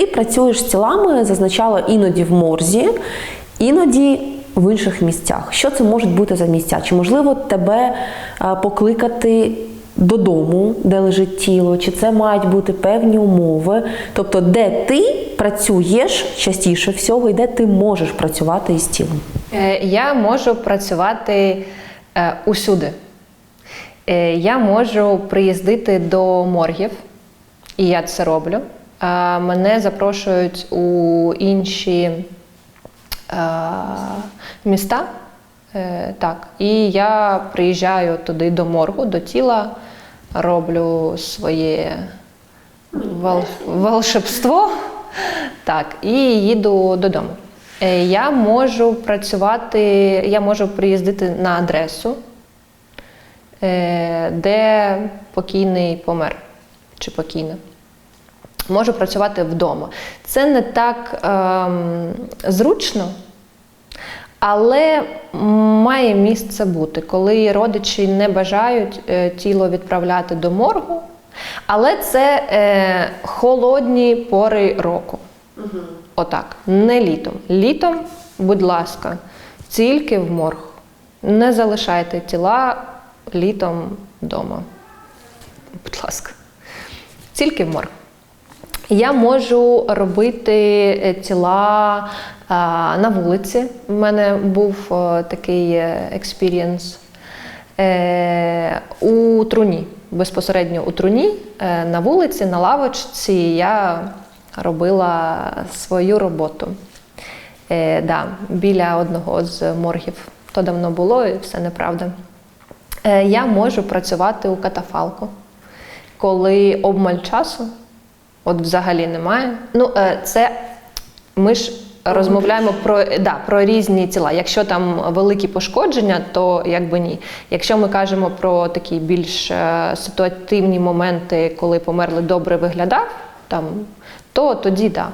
Ти працюєш з тілами, зазначала іноді в морзі, іноді в інших місцях. Що це можуть бути за місця? Чи можливо тебе е, покликати додому, де лежить тіло, чи це мають бути певні умови? Тобто, де ти працюєш частіше всього, і де ти можеш працювати із тілом? Е, Я можу працювати е, усюди. Я можу приїздити до моргів, і я це роблю. Мене запрошують у інші міста. Е, Так, і я приїжджаю туди до моргу, до тіла, роблю своє вол... волшебство. Так, і їду додому. Е, Я можу працювати, я можу приїздити на адресу, е, де покійний помер чи покійна. Можу працювати вдома. Це не так ем, зручно, але має місце бути, коли родичі не бажають е, тіло відправляти до моргу, але це е, холодні пори року. Отак, не літом. Літом, будь ласка, тільки в морг. Не залишайте тіла літом вдома. Будь ласка, тільки в морг. Я можу робити е, тіла на вулиці. У мене був е, такий експірієнс. Е, у труні, безпосередньо у труні, на вулиці, на лавочці я робила свою роботу. Да, біля одного з моргів. То давно було і все неправда. Я можу працювати у катафалку, коли обмаль часу, от взагалі немає. Ну, е, це ми ж розмовляємо про, да, про різні тіла. Якщо там великі пошкодження, то якби ні. Якщо ми кажемо про такі більш е, ситуативні моменти, коли померлий добре виглядав, там, то тоді так. Да.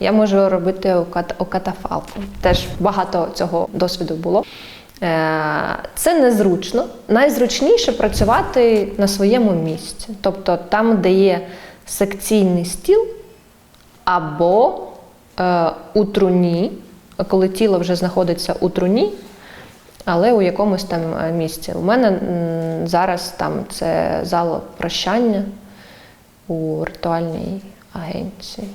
Я можу робити у, кат, у катафалку. Теж багато цього досвіду було. Е, Це незручно. Найзручніше працювати на своєму місці, тобто там, де є секційний стіл, або е, у труні, коли тіло вже знаходиться у труні, але у якомусь там е, місці. У мене зараз там це зал прощання у ритуальній агенції.